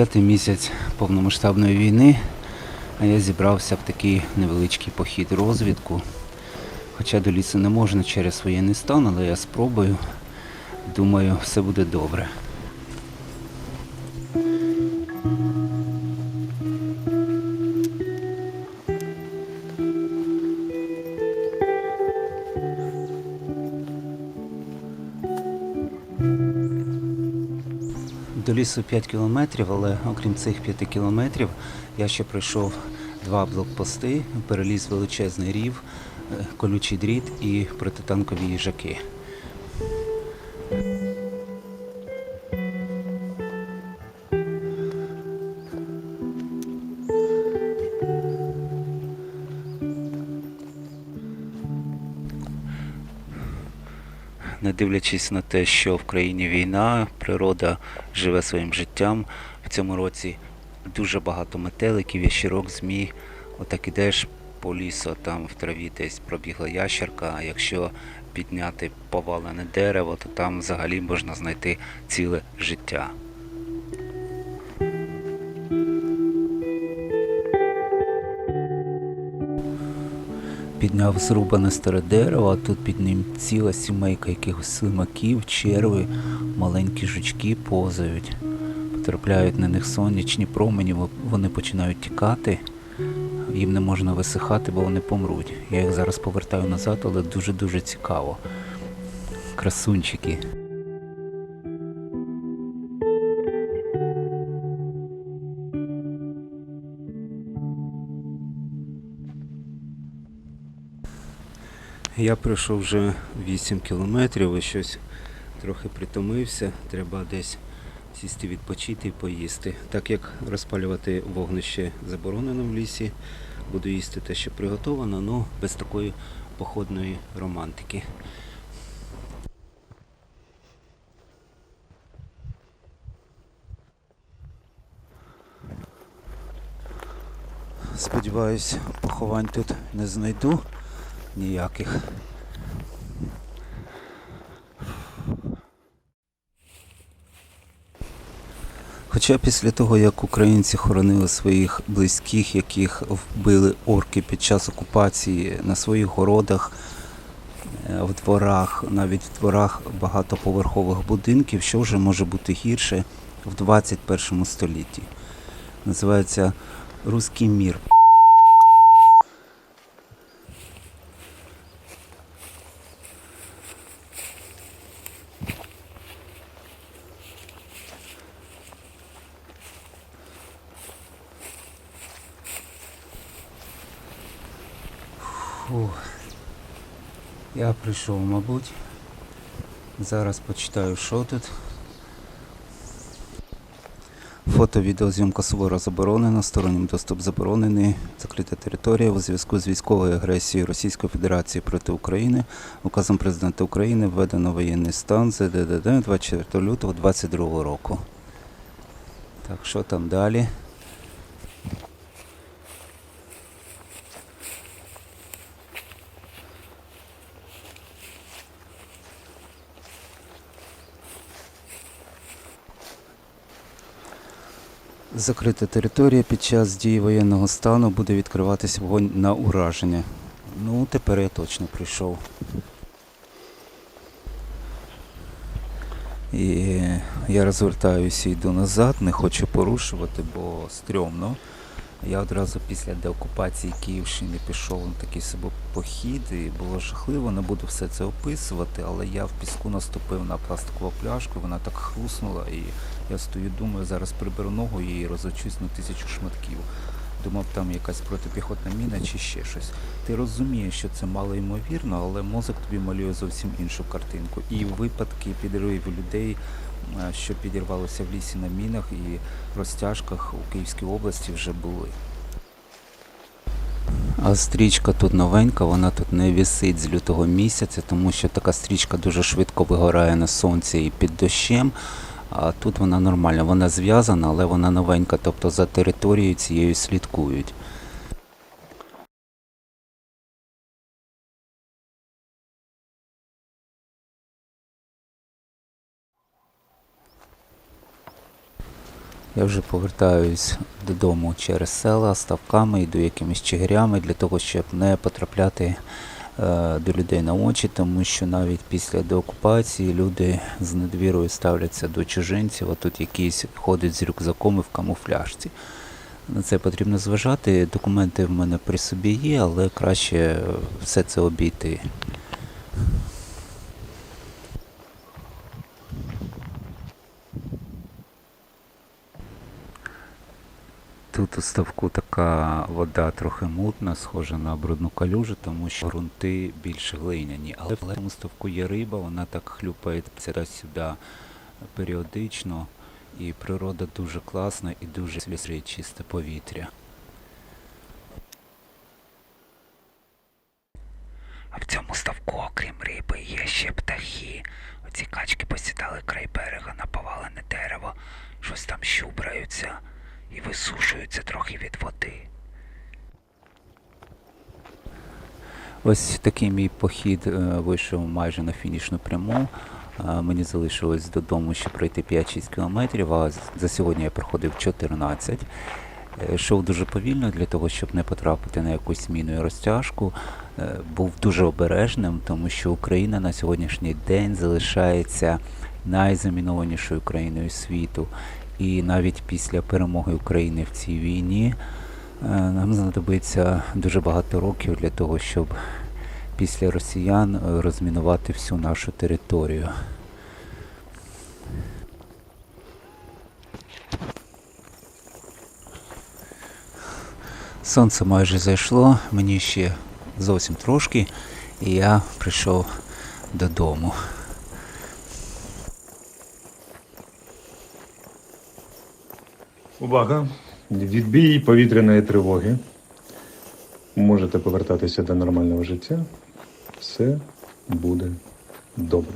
п'ятий місяць повномасштабної війни, а я зібрався в такий невеличкий похід розвідку. Хоча до лісу не можна через воєнний стан, але я спробую. Думаю, все буде добре. До лісу 5 кілометрів, але окрім цих 5 кілометрів я ще пройшов два блокпости, переліз величезний рів, е, колючий дріт і протитанкові їжаки. Не дивлячись на те, що в країні війна, природа живе своїм життям. В цьому році дуже багато метеликів, ящерок, змій. Отак ідеш по лісу, там в траві десь пробігла ящерка, а якщо підняти повалене дерево, то там взагалі можна знайти ціле життя. Підняв зрубане старе дерево, а тут під ним ціла сімейка якихось слимаків, черви, маленькі жучки позають. Потрапляють на них сонячні промені, вони починають тікати. Їм не можна висихати, бо вони помруть. Я їх зараз повертаю назад, але дуже-дуже цікаво. Красунчики. Я пройшов вже 8 кілометрів і щось трохи притомився. Треба десь сісти відпочити і поїсти. Так як розпалювати вогнище заборонено в лісі, буду їсти те, що приготовано, але без такої походної романтики. Сподіваюсь, поховань тут не знайду ніяких. Хоча після того, як українці хоронили своїх близьких, яких вбили орки під час окупації на своїх городах, е, в дворах, навіть в дворах багатоповерхових будинків, що вже може бути гірше в 21 столітті. Називається Руський мір. Фух. Я прийшов, мабуть. Зараз почитаю, що тут. Фото, відеозйомка суворо заборонена, стороннім доступ заборонений, закрита територія у зв'язку з військовою агресією Російської Федерації проти України. Указом президента України введено воєнний стан ЗДДД 24 лютого 2022 року. Так, що там далі? Закрита територія під час дії воєнного стану буде відкриватися вогонь на ураження. Ну, тепер я точно прийшов. І я розвертаюся і йду назад, не хочу порушувати, бо стрьомно. Я одразу після деокупації Київщини пішов на такий собі похід, і було жахливо, не буду все це описувати, але я в піску наступив на пластикову пляшку, вона так хруснула, і я стою, думаю, зараз приберу ногу і розочусь на тисячу шматків. Думав, там якась протипіхотна міна чи ще щось. Ти розумієш, що це мало ймовірно, але мозок тобі малює зовсім іншу картинку. І випадки підривів людей, е, що підірвалося в лісі на мінах і розтяжках у Київській області вже були. А стрічка тут новенька, вона тут не вісить з лютого місяця, тому що така стрічка дуже швидко вигорає на сонці і під дощем. А тут вона нормальна, вона зв'язана, але вона новенька, тобто за територією цією слідкують. Я вже повертаюсь додому через села ставками, йду якимись чигирями для того, щоб не потрапляти до людей на очі, тому що навіть після деокупації люди з недвірою ставляться до чужинців, а тут якийсь ходить з рюкзаком і в камуфляжці. На це потрібно зважати. Документи в мене при собі є, але краще е, все це обійти. Тут у ставку така вода трохи мутна, схожа на брудну калюжу, тому що ґрунти більш глиняні. Але в цьому ставку є риба, вона так хлюпає сюди періодично. І природа дуже класна і дуже свіже чисте повітря. А в цьому ставку, окрім риби, є ще птахи. Оці качки посідали край берега на повалене дерево, щось там щубраються і висушуються трохи від води. Ось такий мій похід е, вийшов майже на фінішну пряму. Е, Мені залишилось додому ще пройти 5-6 кілометрів, а за сьогодні я проходив 14. Е, Йшов дуже повільно для того, щоб не потрапити на якусь міну і розтяжку. Був дуже обережним, тому що Україна на сьогоднішній день залишається найзамінованішою країною світу. І навіть після перемоги України в цій війні е, нам знадобиться дуже багато років для того, щоб після росіян е, розмінувати всю нашу територію. Сонце майже зайшло, мені ще зовсім трошки, і я прийшов додому. Увага! Відбій повітряної тривоги. Можете повертатися до нормального життя. Все буде добре.